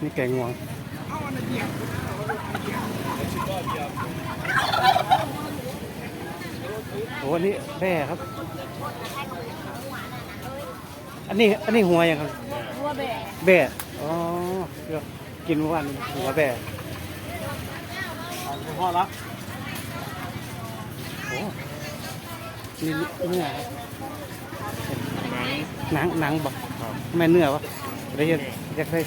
ฮะนี่ไก่งวงโอ้อันนี้แบ่ครับ อันนี้อันนี้หัวยังครับ หัวแบะแบ่อ๋อเดี๋ยวกินเมื่อวันหัวแบ่พ่อละโอ้นี่เนื้อครับหนังหนังบอกทำไมเนื้อวะได้เห็นอยากได้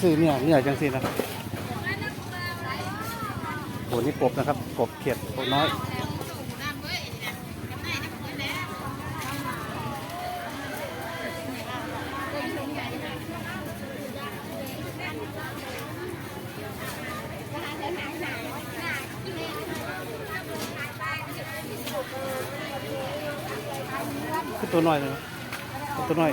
ซื้อเนื้อเนื้อจังสินะโหนี่กบนะครับกบเขียดกบน้อยคือตัวน้อยเลยนะตัวน้อย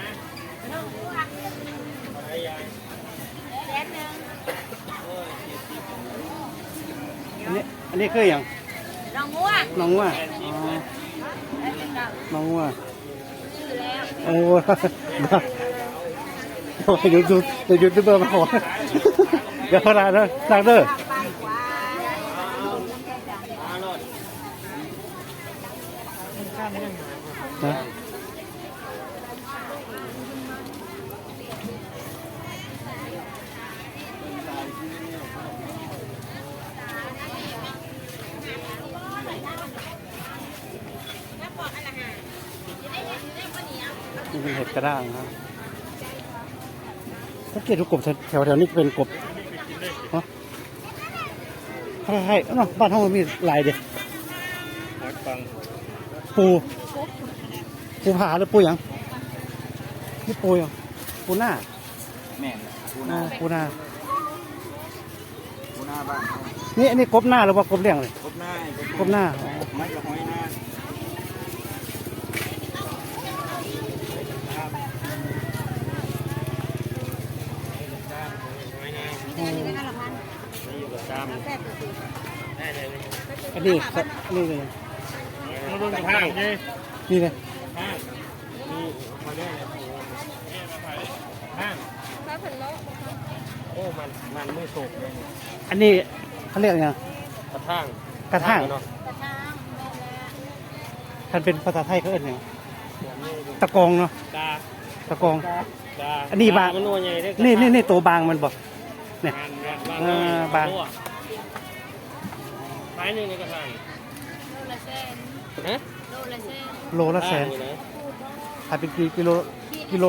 นนี้อันนี้คืออย่างน้องงัวน้องว่าอ๋อน้องว่าชื่อแล้วโอ้โหโอ้ยเดี๋ยวดูเดี๋ยวยูทูบเบอร์มาขอเดี๋ยวเขาลาเด้อลาเด้อไปกว่านะ นี่เป็นเห็ดกระด้างครับสังเกตดูกบแถวแถวๆนี้เป็นกบฮะให้ให้เนาะบ้านห้องมันมีหลายเด็กฟังปูปูผาหรือปูหยังนี่ปูหยังปูหน้าแม่นกูอ่านาปูหน้ากูนาบ้านเขานี่อันนี้กบหน้าหรือว่ากบเลี้ยงเลยกบหน้ากบหน้าอ๋อไม่ละหอยหน้า อืมนั่นละพันไม่อยู่กับจามแซ่บสุดได้เลยอันนี้อันนี้เลยมาเบิ่งข้างนี่นี่เลยข้างนี่มาได้เลยข้างข้าวผัดโลโอ้มันมันไม่สุกเลยอันนี้เขาเรียกยังกระทั่งกระทั่งเนาะกระทางแม่แล้วท่านเป็นภาษาไทยเขาเอ่ยยังแบบนี้ดูตะกองเนาะดาตะกองดาอันนี้บางมันนัวใหญ่เด้อนี่นี่นี่ตัวบางมันบอก เนี่ยงานงานบางเออน้อยบางตัวท้ายหนึ่งในกระทั่งโลละแสนฮะโลละแสนโลละแสนอยู่ไหขายเป็นกิกิโลกิโล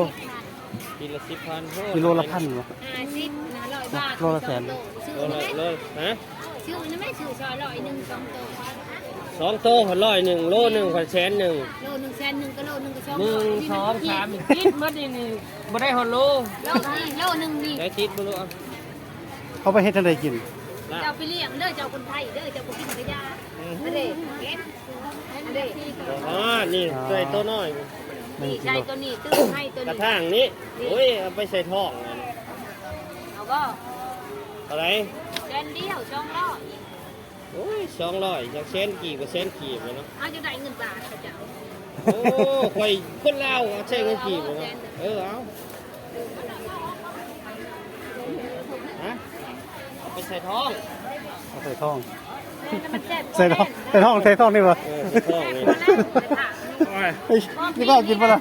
กิโลสิบพันกิโลละพันเหรอห้าสิบนะร้อยบาทโลละแสนชื่อโลนะละแม่เลยฮะชื่อนะแม่ชื่อซอยร้อยหนึ่งสองโตสองโตพันร้อยหนึ่งโลหนึ่งพันแสนหนึ่งโลหนึ่งแสนหนึ่งก็โลหนึ่งก็สองหนึ่งสองสามติดมาดินี่บ่ได้ฮอลโลโลนี่โลหนึ่งนี่ได้ติดบ่รู้เอา เขาไปเฮ็ดอะไรกินลาเจ้าไปเลี้ยงเด้อเจ้าคนไทยเด้อเจ้าคนกินกระยาอันเด็กเก็ตอันเด็กอ๋อนี่ใส่ตัวน้อยนี่ใช่ตัวนี้ตื้อให้ตัวกระนี้ถางนี้โอ้ยเอาไปใส่ท้องนั่นเอาก็อะไรแสนเดียวช่องร้อยโอ้ยสองร้อยจากเส้นกี่กับเส้นกี่ไปเนาะเอาจะได้เงินบาทเขาเจ้าโอ้ข่อยคนลาวเอาใช้เงินกี่ไปเนาะเออเอาฮะเอา ไปใส่ท้องเอาใส่ท้องมันแซ่บใส่ท้องใส่ท้องใส่ท้องนี่วะเออใส่ท้องนี่โอ้ยเฮ้ยนี่ก็กินปะล่ะ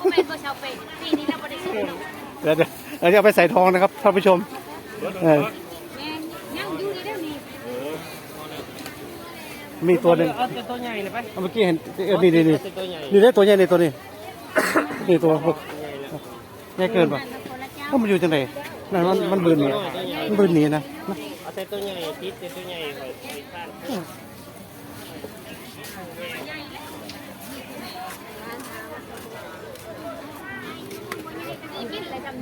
ผมเป็นตัวชาวเป็ดปีนี้เราไม่ได้ซื้อหรอกเดี๋ยวเดี๋ยวเราจะเอาไปใส่ทองนะครับท่านผู้ชมเออแม่ยังอยู่ในเรื่องนี้มีตัวหนึ่งเอาแต่ตัวใหญ่เลยไปเมื่อกี้เห็นเออนี่นี่นี่เอาแต่ตัวใหญ่นี่ได้ตัวใหญ่ในตัวนี้นี่ตัวพวกตัวใหญ่เลยใหญ่เกินปะก็มันอยู่จังไหน นั่นมันมันบืนนี่มันบืนนีนะนะเอาแต่ตัวใหญ่ติดแต่ตัวใหญ่ข่อยใส่ข้างน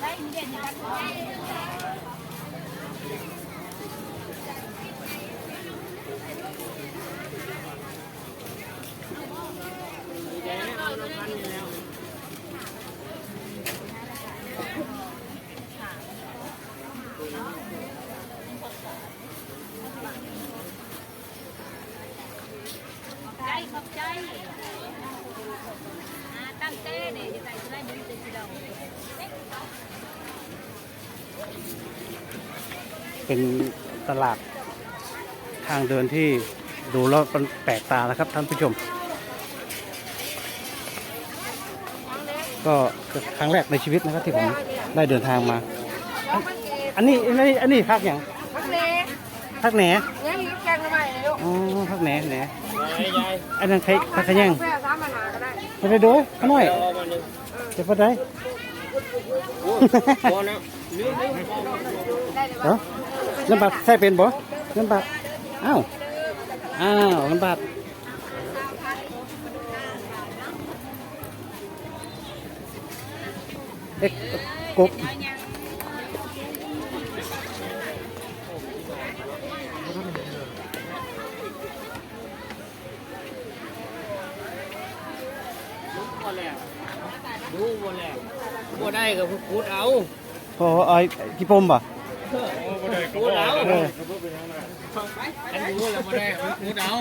ได้เด่นกัน ใจ ขอบใจอ่าตั้งเต้เนี่ยจะใส่ได้บุญเป็นสิเราเป็นตลาดทางเดินที่ดูแล้วมันแปลกตานะครับท่านผู้ชม ก็ครั้งแรกในชีวิตนะครับที่ผมได้เดินทางมา อันนี้อันนี้อันนี้พักอย่าง พักแหนเนี่ยมีแกงทำไมเนี่ยลูกอ๋อพักแหนแหนยายยายอันนั้นใครพักขยังแค่สามปัญหาก็ได้จะไปดูขน่อยเอามาหนึ่งจะไปได้โอ้พอแล้วลืมลืมเหรอน้ำบัตรใส่เป็นบ่น้ำบัตรอ้าวอ้าวน้ำบัตรเอ๊ะกบ หมดแล้วดูหมดแล้วบ่ได้ก็พูดเอาพอไอ้กี่ปมบ่พูดเอาเอออันดูแล้วบ่ได้พูดเอา